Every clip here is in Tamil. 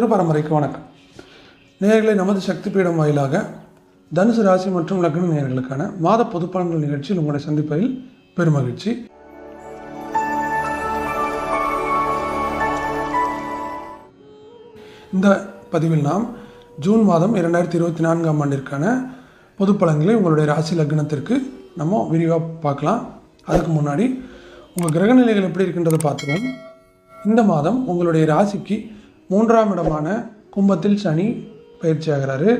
குரு பரம்பரைக்கு வணக்கம். நேயர்களை நமது சக்தி பீடம் வாயிலாக தனுசு ராசி மற்றும் லக்ன நேர்களுக்கான மாத பொதுப்பலன்கள் நிகழ்ச்சியில் உங்களை சந்திப்பதில் பெருமகிழ்ச்சி. இந்த பதிவில் நாம் ஜூன் மாதம் இரண்டாயிரத்தி இருபத்தி நான்காம் ஆண்டிற்கான பொது பலன்களை உங்களுடைய ராசி லக்னத்திற்கு நம்ம விரிவாக பார்க்கலாம். அதுக்கு முன்னாடி உங்கள் கிரக நிலைகள் எப்படி இருக்கின்றதை பார்த்துக்கோங்க. இந்த மாதம் உங்களுடைய ராசிக்கு மூன்றாம் இடமான கும்பத்தில் சனி பயிற்சி ஆகிறாரு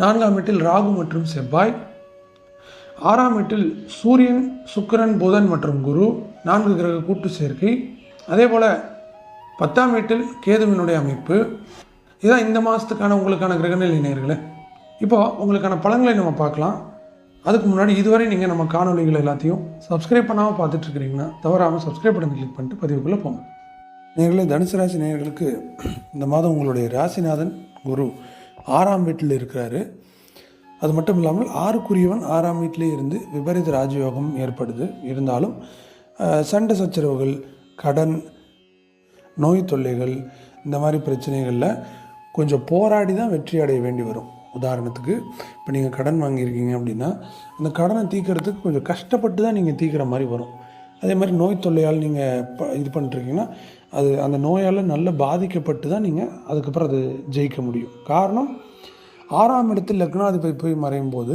நான்காம் வீட்டில் ராகு மற்றும் செவ்வாய். ஆறாம் வீட்டில் சூரியன் சுக்கிரன் புதன் மற்றும் குரு நான்கு கிரக கூட்டு சேர்க்கை. அதே போல் பத்தாம் வீட்டில் கேதுவினுடைய அமைப்பு. இதான் இந்த மாதத்துக்கான உங்களுக்கான கிரகநிலை நேர்களே இப்போது உங்களுக்கான பழங்களை நம்ம பார்க்கலாம். அதுக்கு முன்னாடி இதுவரை நீங்கள் நம்ம காணொலிகள் எல்லாத்தையும் சப்ஸ்கிரைப் பண்ணாமல் பார்த்துட்ருக்கிறீங்கன்னா தவறாமல் சப்ஸ்கிரைப் பண்ணி கிளிக் பண்ணிட்டு பதிவுக்குள்ளே போங்க. நேர்களே தனுசு ராசி நேர்களுக்கு இந்த மாதம் உங்களுடைய ராசிநாதன் குரு ஆறாம் வீட்டில் இருக்கிறாரு. அது மட்டும் இல்லாமல் ஆறுக்குரியவன் ஆறாம் வீட்டிலே இருந்து விபரீத ராஜயோகம் ஏற்படுது. இருந்தாலும் சண்டை சச்சரவுகள் கடன் நோய் தொல்லைகள் இந்த மாதிரி பிரச்சனைகளில் கொஞ்சம் போராடி தான் வெற்றி அடைய வேண்டி வரும். உதாரணத்துக்கு இப்போ நீங்கள் கடன் வாங்கியிருக்கீங்க அப்படின்னா அந்த கடனை தீக்கிறதுக்கு கொஞ்சம் கஷ்டப்பட்டு தான் நீங்கள் தீர்க்குற மாதிரி வரும். அதே மாதிரி நோய் தொல்லையால் நீங்கள் இது பண்ணிட்டுருக்கீங்கன்னா அது அந்த நோயால் நல்லா பாதிக்கப்பட்டு தான் நீங்கள் அதுக்கப்புறம் அது ஜெயிக்க முடியும். காரணம் ஆறாம் இடத்தில் லக்னாதிபதி போய் மறையும் போது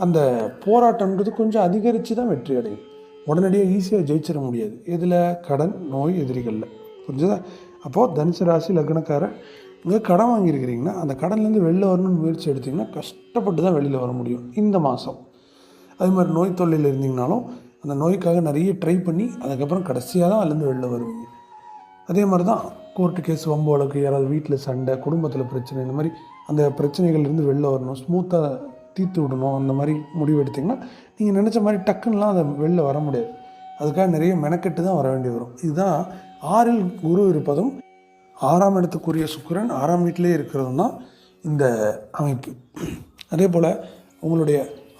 அந்த போராட்டம்ன்றது கொஞ்சம் அதிகரித்து தான் வெற்றி அடையும். உடனடியாக ஈஸியாக ஜெயிச்சிட முடியாது. இதில் கடன் நோய் எதிரிகளில். புரிஞ்சுதா? அப்போது தனுசு ராசி லக்னக்காரர் இங்கே கடன் வாங்கியிருக்கிறீங்கன்னா அந்த கடன்லேருந்து வெளில வரணும்னு முயற்சி எடுத்திங்கன்னா கஷ்டப்பட்டு தான் வெளியில் வர முடியும். இந்த மாதம் அது மாதிரி நோய் தொல்லையில் இருந்தீங்கனாலும் அந்த நோய்க்காக நிறைய ட்ரை பண்ணி அதுக்கப்புறம் கடைசியாக தான் அதுலேருந்து வெளில வருவீங்க. அதே மாதிரி தான் கோர்ட்டு கேஸ் வம்பு வழக்கு யாராவது வீட்டில் சண்டை குடும்பத்தில் பிரச்சனை இந்த மாதிரி அந்த பிரச்சனைகள்லேருந்து வெளில வரணும் ஸ்மூத்தாக தீர்த்து விடணும் அந்த மாதிரி முடிவு எடுத்திங்கன்னா நீங்கள் நினச்ச மாதிரி டக்குன்னுலாம் அதை வெளில வர முடியாது. அதுக்காக நிறைய மெனக்கெட்டு தான் வர வேண்டி வரும். இதுதான் ஆறில் குரு இருப்பதும் ஆறாம் இடத்துக்குரிய சுக்கிரன் ஆறாம் வீட்டிலே இருக்கிறதும் தான் இந்த அமைப்பு. அதே போல் உங்களுடைய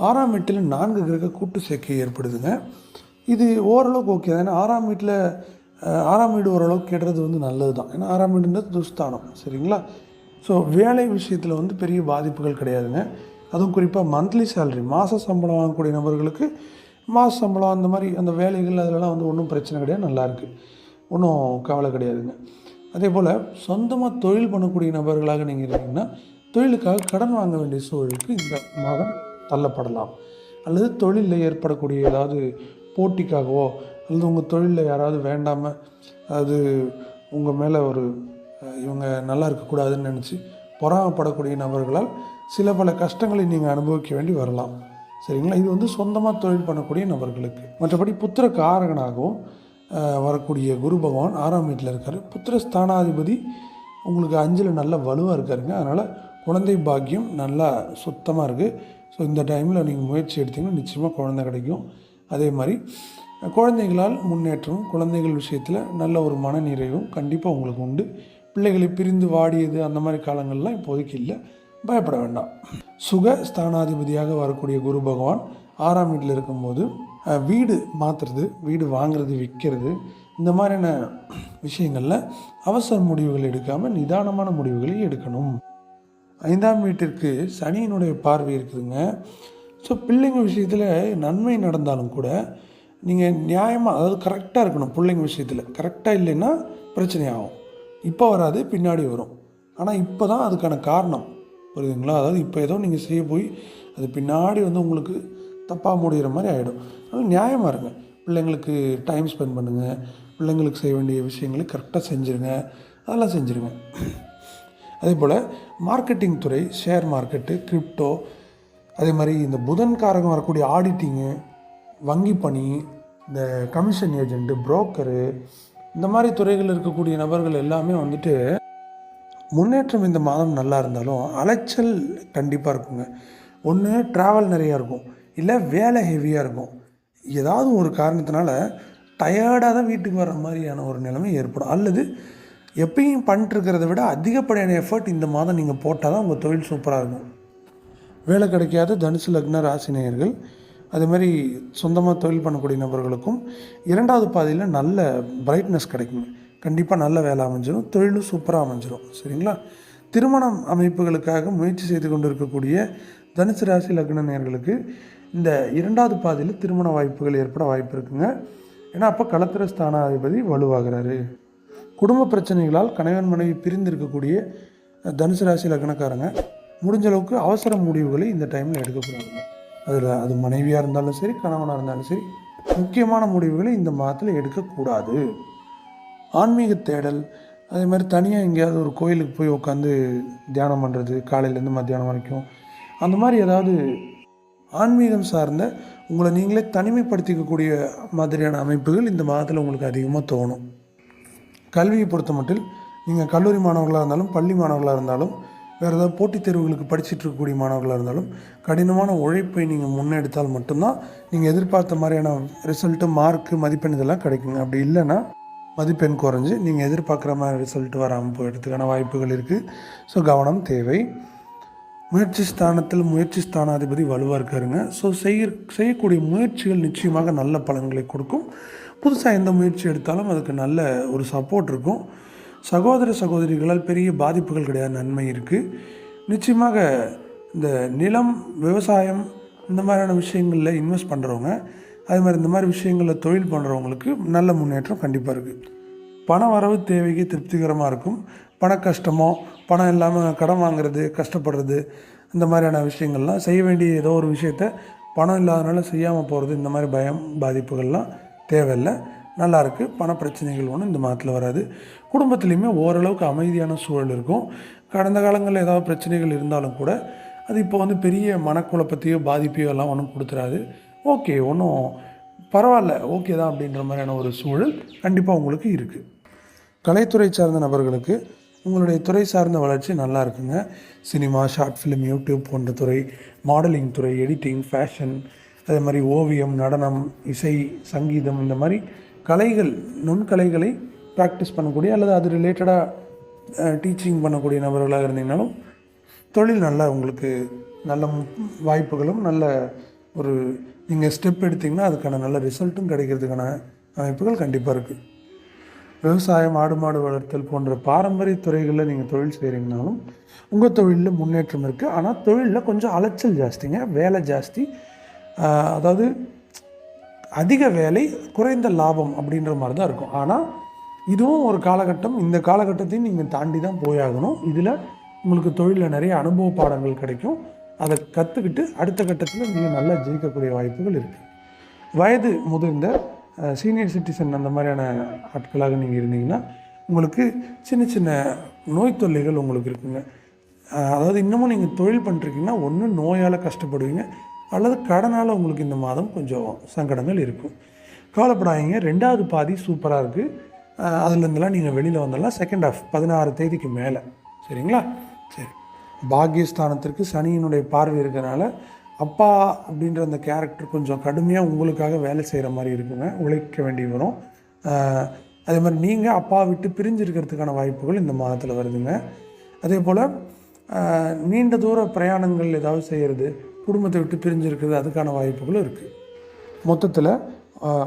ஆறாம் வீட்டில் நான்கு கிரக கூட்டு சேர்க்கை ஏற்படுதுங்க. இது ஓரளவுக்கு ஓகே ஏன்னா ஆறாம் வீட்டில் ஆறாம் வீடு ஓரளவுக்கு கெடுறது வந்து நல்லது தான். ஏன்னா ஆறாம் வீடுன்றது துஸ்தானம் சரிங்களா? ஸோ வேலை விஷயத்தில் வந்து பெரிய பாதிப்புகள் கிடையாதுங்க. அதுவும் குறிப்பாக மந்த்லி சேலரி மாத சம்பளம் வாங்கக்கூடிய நபர்களுக்கு மாத சம்பளம் அந்த மாதிரி அந்த வேலைகள் அதிலலாம் வந்து ஒன்றும் பிரச்சனை கிடையாது நல்லாயிருக்கு ஒன்றும் கவலை கிடையாதுங்க. அதே போல் சொந்தமாக தொழில் பண்ணக்கூடிய நபர்களாக நீங்கள் இருந்தீங்கன்னா தொழிலுக்காக கடன் வாங்க வேண்டிய சூழலுக்கு இந்த மாதம் தள்ளப்படலாம். அல்லது தொழிலில் ஏற்படக்கூடிய ஏதாவது போட்டிக்காகவோ அல்லது உங்கள் தொழிலில் யாராவது வேண்டாமல் அது உங்கள் மேலே ஒரு இவங்க நல்லா இருக்கக்கூடாதுன்னு நினச்சி பொறாமப்படக்கூடிய நபர்களால் சில பல கஷ்டங்களை நீங்கள் அனுபவிக்க வேண்டி வரலாம். சரிங்களா? இது வந்து சொந்தமாக தொழில் பண்ணக்கூடிய நபர்களுக்கு. மற்றபடி புத்திர காரகனாகவும் வரக்கூடிய குரு பகவான் ஆறாம் வீட்டில் இருக்கார். புத்திர ஸ்தானாதிபதி உங்களுக்கு அஞ்சில் நல்ல வலுவாக இருக்காருங்க. அதனால் குழந்தை பாக்கியம் நல்லா சுத்தமாக இருக்குது ஸோ இந்த டைமில் நீங்கள் முயற்சி எடுத்தீங்கன்னா நிச்சயமாக குழந்தை கிடைக்கும். அதே மாதிரி குழந்தைகளால் முன்னேற்றம் குழந்தைகள் விஷயத்தில் நல்ல ஒரு மனநிறைவும் கண்டிப்பாக உங்களுக்கு உண்டு. பிள்ளைகளை பிரிந்து வாடியது அந்த மாதிரி காலங்கள்லாம் இப்போதைக்கு இல்லை. பயப்பட வேண்டாம். சுக ஸ்தானாதிபதியாக வரக்கூடிய குரு பகவான் ஆறாம் வீட்டில் இருக்கும்போது வீடு மாற்றுறது வீடு வாங்கிறது விற்கிறது இந்த மாதிரியான விஷயங்களில் அவசர முடிவுகள் எடுக்காமல் நிதானமான முடிவுகளை எடுக்கணும். ஐந்தாம் வீட்டிற்கு சனியினுடைய பார்வை இருக்குதுங்க. ஸோ பிள்ளைங்க விஷயத்தில் நன்மை நடந்தாலும் கூட நீங்கள் நியாயமாக அதாவது கரெக்டாக இருக்கணும் பிள்ளைங்க விஷயத்தில். கரெக்டாக இல்லைன்னா பிரச்சனை ஆகும் இப்போ வராது பின்னாடி வரும். ஆனால் இப்போ தான் அதுக்கான காரணம். புரியுதுங்களா? அதாவது இப்போ ஏதோ நீங்கள் செய்ய போய் அது பின்னாடி வந்து உங்களுக்கு தப்பாக முடிகிற மாதிரி ஆகிடும் அதனால் நியாயமாக இருங்க. பிள்ளைங்களுக்கு டைம் ஸ்பெண்ட் பண்ணுங்கள் பிள்ளைங்களுக்கு செய்ய வேண்டிய விஷயங்களை கரெக்டாக செஞ்சுருங்க. அதெல்லாம் செஞ்சுருங்க. அதே போல் மார்க்கெட்டிங் துறை ஷேர் மார்க்கெட்டு கிரிப்டோ அதே மாதிரி இந்த புதன்காரங்க வரக்கூடிய ஆடிட்டிங்கு வங்கி பணி இந்த கமிஷன் ஏஜென்ட்டு புரோக்கரு இந்த மாதிரி துறைகளில் இருக்கக்கூடிய நபர்கள் எல்லாமே வந்துட்டு முன்னேற்றம் இந்த மாதம் நல்லா இருந்தாலும் அலைச்சல் கண்டிப்பாக இருக்குங்க. ஒன்று ட்ராவல் நிறையா இருக்கும். இல்லை வேலை ஹெவியாக இருக்கும். ஏதாவது ஒரு காரணத்தினால டயர்டாக தான் வீட்டுக்கு வர மாதிரியான ஒரு நிலைமை ஏற்படும். அல்லது எப்பயும் பண்ணிட்டுருக்கிறத விட அதிகப்படியான எஃபர்ட் இந்த மாதம் நீங்கள் போட்டால் தான் உங்கள் தொழில் சூப்பராக இருக்கும். வேலை கிடைக்காத. தனுசு லக்ன ராசி அதேமாரி மாதிரி சொந்தமாக தொழில் பண்ணக்கூடிய நபர்களுக்கும் இரண்டாவது பாதையில் நல்ல பிரைட்னஸ் கிடைக்குங்க. கண்டிப்பாக நல்ல வேலை அமைஞ்சிடும் தொழிலும் சூப்பராக அமைஞ்சிடும் சரிங்களா? திருமணம் அமைப்புகளுக்காக முயற்சி செய்து கொண்டு இருக்கக்கூடிய தனுசு ராசி லக்ன நேர்களுக்கு இந்த இரண்டாவது பாதையில் திருமண வாய்ப்புகள் ஏற்பட வாய்ப்பு இருக்குங்க. ஏன்னா அப்போ களத்திர ஸ்தானாதிபதி வலுவாகிறாரு. குடும்ப பிரச்சனைகளால் கணவன் மனைவி பிரிந்து இருக்கக்கூடிய தனுசு ராசி லக்னக்காரங்க முடிஞ்ச அளவுக்கு அவசர முடிவுகளை இந்த டைமில் எடுக்கக்கூடாதுங்க அதில் அது மனைவியாக இருந்தாலும் சரி கணவனாக இருந்தாலும் சரி முக்கியமான முடிவுகளை இந்த மாதத்தில் எடுக்கக்கூடாது. ஆன்மீக தேடல் அதே மாதிரி தனியாக எங்கேயாவது ஒரு கோயிலுக்கு போய் உட்காந்து தியானம் பண்ணுறது காலையிலேருந்து மத்தியானம் வரைக்கும். அந்த மாதிரி ஏதாவது ஆன்மீகம் சார்ந்த உங்களை நீங்களே தனிமைப்படுத்திக்கக்கூடிய மாதிரியான அமைப்புகள் இந்த மாதத்தில் உங்களுக்கு அதிகமாக தோணும். கல்வியை பொறுத்த மட்டில் நீங்கள் கல்லூரி மாணவர்களாக இருந்தாலும் பள்ளி மாணவர்களாக இருந்தாலும் வேறு ஏதாவது போட்டித் தேர்வுகளுக்கு படிச்சுட்டு இருக்கக்கூடிய மாணவர்களாக இருந்தாலும் கடினமான உழைப்பை நீங்கள் முன்னெடுத்தால் மட்டும்தான் நீங்கள் எதிர்பார்த்த மாதிரியான ரிசல்ட்டு மார்க்கு மதிப்பெண் இதெல்லாம் கிடைக்குங்க. அப்படி இல்லைன்னா மதிப்பெண் குறைஞ்சி நீங்கள் எதிர்பார்க்குற மாதிரி ரிசல்ட் வராமல் போயிடுறதுக்கான வாய்ப்புகள் இருக்குது ஸோ கவனம் தேவை. முயற்சி ஸ்தானத்தில் முயற்சி ஸ்தானாதிபதி வலுவாக இருக்காருங்க. ஸோ செய்ய செய்யக்கூடிய முயற்சிகள் நிச்சயமாக நல்ல பலன்களை கொடுக்கும். புதுசாக எந்த முயற்சி எடுத்தாலும் அதுக்கு நல்ல ஒரு சப்போர்ட் இருக்கும். சகோதர சகோதரிகளால் பெரிய பாதிப்புகள் கிடையாது நன்மை இருக்குது நிச்சயமாக இந்த நிலம் விவசாயம் இந்த மாதிரியான விஷயங்களில் இன்வெஸ்ட் பண்ணுறவங்க அது மாதிரி இந்த மாதிரி விஷயங்களில் தொழில் பண்ணுறவங்களுக்கு நல்ல முன்னேற்றம் கண்டிப்பாக இருக்குது பண வரவு தேவைக்கு திருப்திகரமாக இருக்கும். பண கஷ்டமோ பணம் இல்லாமல் கடன் வாங்குறது கஷ்டப்படுறது இந்த மாதிரியான விஷயங்கள்லாம் செய்ய வேண்டிய ஏதோ ஒரு விஷயத்த பணம் இல்லாதனால செய்யாமல் போகிறது இந்த மாதிரி பயம் பாதிப்புகள்லாம் தேவையில்லை. நல்லாயிருக்கு. பண பிரச்சனைகள் ஒன்றும் இந்த மாதத்தில் வராது. குடும்பத்துலேயுமே ஓரளவுக்கு அமைதியான சூழல் இருக்கும். கடந்த காலங்களில் ஏதாவது பிரச்சனைகள் இருந்தாலும் கூட அது இப்போ வந்து பெரிய மனக்குழப்பத்தையோ பாதிப்பையோ எல்லாம் ஒன்றும் கொடுத்துறாது. ஓகே ஒன்றும் பரவாயில்ல. ஓகே தான் அப்படின்ற மாதிரியான ஒரு சூழல் கண்டிப்பாக உங்களுக்கு இருக்குது கலைத்துறை சார்ந்த நபர்களுக்கு உங்களுடைய துறை சார்ந்த வளர்ச்சி நல்லா இருக்குங்க. சினிமா ஷார்ட் ஃபிலிம் யூடியூப் போன்ற துறை மாடலிங் துறை எடிட்டிங் ஃபேஷன் அதே மாதிரி ஓவியம் நடனம் இசை சங்கீதம் இந்த மாதிரி கலைகள் நுண்கலைகளை ப்ராக்டிஸ் பண்ணக்கூடிய அல்லது அது ரிலேட்டடாக டீச்சிங் பண்ணக்கூடிய நபர்களாக இருந்தீங்கனாலும் தொழில் நல்லா உங்களுக்கு நல்ல மு- வாய்ப்புகளும் நல்ல ஒரு நீங்கள் ஸ்டெப் எடுத்திங்கன்னா அதுக்கான நல்ல ரிசல்ட்டும் கிடைக்கிறதுக்கான அமைப்புகள் கண்டிப்பாக இருக்குது விவசாயம் ஆடு மாடு வளர்த்தல் போன்ற பாரம்பரிய துறைகளில் நீங்கள் தொழில் செய்கிறீங்கனாலும் உங்கள் தொழிலில் முன்னேற்றம் இருக்குது ஆனால் தொழிலில் கொஞ்சம் அலைச்சல் ஜாஸ்திங்க. வேலை ஜாஸ்தி. அதாவது அதிக வேலை குறைந்த லாபம் அப்படின்ற மாதிரி தான் இருக்கும். ஆனால் இதுவும் ஒரு காலகட்டம். இந்த காலகட்டத்தையும் நீங்கள் தாண்டி தான் போயாகணும். இதில் உங்களுக்கு தொழிலில் நிறைய அனுபவ பாடங்கள் கிடைக்கும். அதை கற்றுக்கிட்டு அடுத்த கட்டத்தில் நீங்கள் நல்லா ஜெயிக்கக்கூடிய வாய்ப்புகள் இருக்குது வயது முதிர்ந்த சீனியர் சிட்டிசன் அந்த மாதிரியான ஆட்களாக நீங்கள் இருந்தீங்கன்னா உங்களுக்கு சின்ன சின்ன நோய் தொல்லைகள் உங்களுக்கு இருக்குங்க. அதாவது இன்னமும் நீங்கள் தொழில் பண்ணுறீங்கன்னா ஒன்று நோயால் கஷ்டப்படுவீங்க. அல்லது கடனால் உங்களுக்கு இந்த மாதம் கொஞ்சம் சங்கடங்கள் இருக்கும். கவலைப்படாதீங்க. ரெண்டாவது பாதி சூப்பராக இருக்குது அதுலேருந்துலாம் நீங்கள் வெளியில் வந்தெல்லாம் செகண்ட் ஆஃப் பதினாறு தேதிக்கு மேலே. சரிங்களா? சரி. பாக்யஸ்தானத்திற்கு சனியினுடைய பார்வை இருக்கிறனால அப்பா அப்படின்ற அந்த கேரக்டர் கொஞ்சம் கடுமையாக உங்களுக்காக வேலை செய்கிற மாதிரி இருக்குங்க. உழைக்க வேண்டி வரும். அதே மாதிரி நீங்கள் அப்பா விட்டு பிரிஞ்சு இருக்கிறதுக்கான வாய்ப்புகள் இந்த மாதத்தில் வருதுங்க. அதே போல் நீண்ட தூர பிரயாணங்கள் ஏதாவது செய்கிறது குடும்பத்தை விட்டு பிரிஞ்சிருக்கிறது அதுக்கான வாய்ப்புகளும் இருக்குது மொத்தத்தில்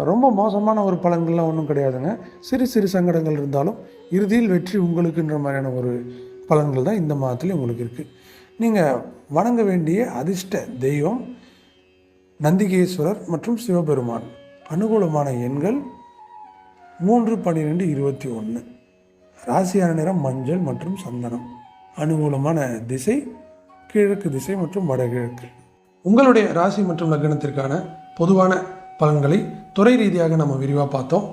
ரொம்ப மோசமான ஒரு பலன்கள்லாம் ஒன்றும் கிடையாதுங்க. சிறு சிறு சங்கடங்கள் இருந்தாலும் இறுதியில் வெற்றி உங்களுக்குன்ற மாதிரியான ஒரு பலன்கள் தான் இந்த மாதத்துலேயும் உங்களுக்கு இருக்குது நீங்கள் வணங்க வேண்டிய அதிர்ஷ்ட தெய்வம் நந்திகேஸ்வரர் மற்றும் சிவபெருமான். அனுகூலமான எண்கள் மூன்று பன்னிரெண்டு இருபத்தி ஒன்று ராசியான நிறம் மஞ்சள் மற்றும் சந்தனம். அனுகூலமான திசை கிழக்கு திசை மற்றும் வடகிழக்கு. உங்களுடைய ராசி மற்றும் லக்னத்திற்கான பொதுவான பலன்களை துறை ரீதியாக நம்ம விரிவாக பார்த்தோம்.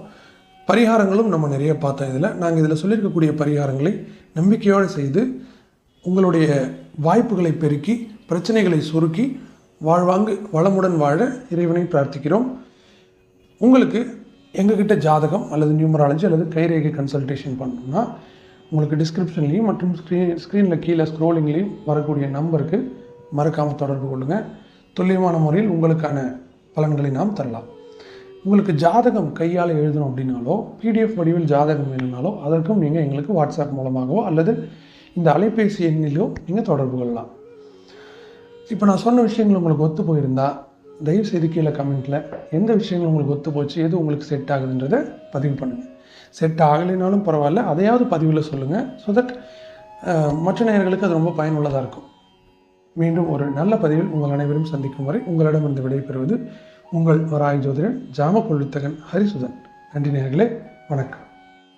பரிகாரங்களும் நம்ம நிறைய பார்த்தோம் இதில். நாங்கள் இதில் சொல்லியிருக்கக்கூடிய பரிகாரங்களை நம்பிக்கையோடு செய்து உங்களுடைய வாய்ப்புகளை பெருக்கி பிரச்சனைகளை சுருக்கி வாழ்வாங்கு வளமுடன் வாழ இறைவனை பிரார்த்திக்கிறோம். உங்களுக்கு எங்ககிட்ட ஜாதகம் அல்லது நியூமராலஜி அல்லது கைரேகை கன்சல்டேஷன் பண்ணணும்னா உங்களுக்கு டிஸ்கிரிப்ஷன்லேயும் மற்றும் ஸ்க்ரீன் ஸ்க்ரீனில் கீழே ஸ்க்ரோலிங்லேயும் வரக்கூடிய நம்பருக்கு மறக்காமல் தொடர்பு கொள்ளுங்கள் துல்லியமான முறையில் உங்களுக்கான பலன்களை நாம் தரலாம். உங்களுக்கு ஜாதகம் கையால் எழுதணும் அப்படின்னாலோ பிடிஎஃப் வடிவில் ஜாதகம் வேணும்னாலோ அதற்கும் நீங்கள் எங்களுக்கு வாட்ஸ்அப் மூலமாகவோ அல்லது இந்த அலைபேசி எண்ணிலோ நீங்கள் தொடர்பு கொள்ளலாம். இப்போ நான் சொன்ன விஷயங்கள் உங்களுக்கு ஒத்து போயிருந்தால் தயவு செய்து கீழே கமெண்ட்டில் எந்த விஷயங்கள் உங்களுக்கு ஒத்து போச்சு எது உங்களுக்கு செட் ஆகுதுன்றதை பதிவு பண்ணுங்கள் செட் ஆகலைனாலும் பரவாயில்ல அதையாவது பதிவில் சொல்லுங்கள் ஸோ தட் மற்ற நேயர்களுக்கு அது ரொம்ப பயனுள்ளதாக இருக்கும். மீண்டும் ஒரு நல்ல பதிவில் உங்கள் அனைவரும் சந்திக்கும் வரை உங்களிடமிருந்து விடைபெறுவது உங்கள் வராய் ஜோதிடன் ஜாம கொள்ளுத்தகன் ஹரிசுதன். நன்றி நேர்களே வணக்கம்.